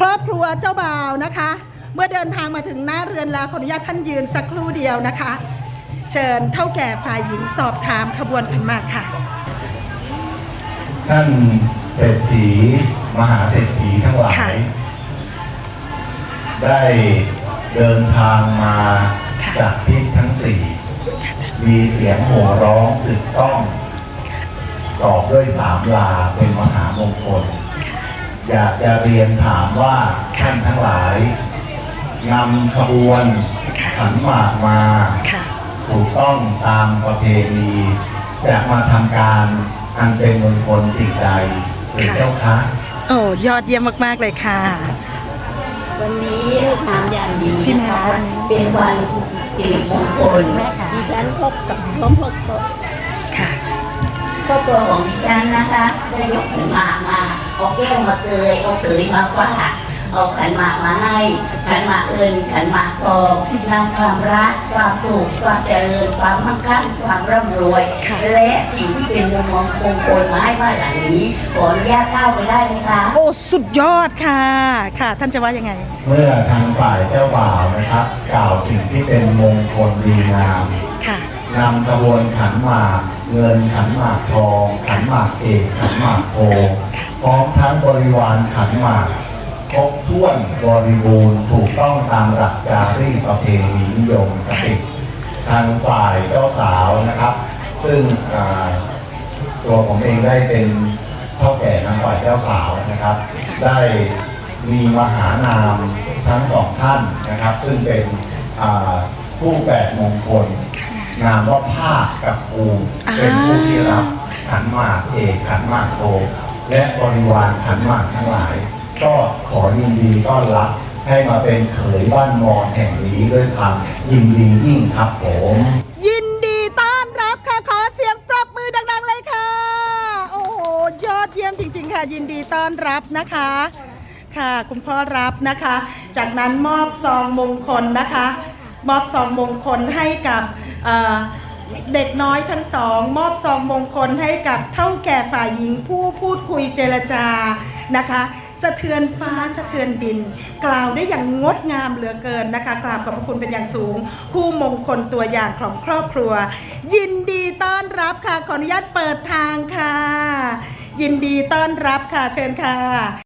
ครอบครัวเจ้าบ่าวนะคะ เมื่อเดินทางมาถึงหน้าเรือนแล้วขออนุญาตท่านยืนสักครู่เดียวนะคะ เชิญเท่าแก่ฝ่ายหญิงสอบถามขบวนขันหมากค่ะ ท่านเศรษฐีมหาเศรษฐีทั้งหลาค่ะ ย ได้เดินทางมาค่ะจากทิศทั้งสี่ มีเสียงโห่ร้องตึกต้อง ตอบด้วยสามลาเป็นมหามงคล อยากจะเรียนถามว่าท่านทั้งหลายนำขบวนค่ะขันหมากมาค่ะถูกต้องตามประเพณีจะมาทำการอันเป็นมงคลสิ่งใดหรือค่ะเจ้าคะโอ้ยอดเยี่ยมมากๆเลยค่ะ วันนี้เลิกงามยามดีพี่แม่นะคะวันนี้เป็นวันสิริมงคลดิฉันพบกับพร้อมพบกับค่ะ ครอบครัวของดิฉันนะคะได้ยกขันหมากมาเอาแก้วมาเกยเอาเขยมาฟาดเอาขันหมากมาให้ขันหมากเอิญขันหมากทองนำความรักความสุขความเจริญความมั่งคั่งความร่ำรวยค่ะและสิ่งที่เป็นมุมมองมงคลมาให้บ้านหลังนี้ขออนุญาตเข้าไปได้ไหมคะโอ้สุดยอดค่ะค่ะ ท่านจะว่ายังไง เมื่อทางฝ่ายเจ้าบ่าวนะครับ กล่าวสิ่งที่เป็นมงคลดีงามค่ะนำขบวนขันหมาก เงินขันหมากทองขันหมากเอกขันหมากโทพร้อมทั้งบริวารขันหมากครบถ้วนบริบูรณ์ถูกต้องตามหลักจารีตประเพณีนิยมกติทางฝ่ายเจ้าสาวนะครับ ซึ่งตัวผมเองได้เป็นเท่าแก่ทางฝ่ายเจ้าสาวนะครับ ได้มีมหานามทั้งสองท่านนะครับ ซึ่งเป็นผู้แปดมงคล นามว่าภาคกับภูมิอ่าเป็นผู้ที่รับขันหมากเอกขันหมากโทและบริวารขันหมากทั้งหลาย ก็ขอยินดีต้อนรับให้มาเป็นเขยบ้านมอนแห่งนี้ด้วยความยินดียิ่งครับผมยินดีต้อนรับค่ะขอเสียงปรบมือดังๆเลยค่ะ โอ้โหยอดเยี่ยมจริง ๆ ค่ะ ยินดีต้อนรับนะคะค่ะคุณพ่อรับนะคะ จากนั้นมอบซองมงคลนะคะ มอบซองมงคลให้กับเด็กน้อยทั้งสอง มอบซองมงคลให้กับเท่าแก่ฝ่ายหญิงผู้พูดคุยเจรจานะคะสะเทือนฟ้าสะเทือนดิน กล่าวได้อย่างงดงามเหลือเกินนะคะกราบขอบพระคุณเป็นอย่างสูง คู่มงคลตัวอย่างของครอบครัว ยินดีต้อนรับค่ะขออนุญาตเปิดทางค่ะ ยินดีต้อนรับค่ะเชิญค่ะ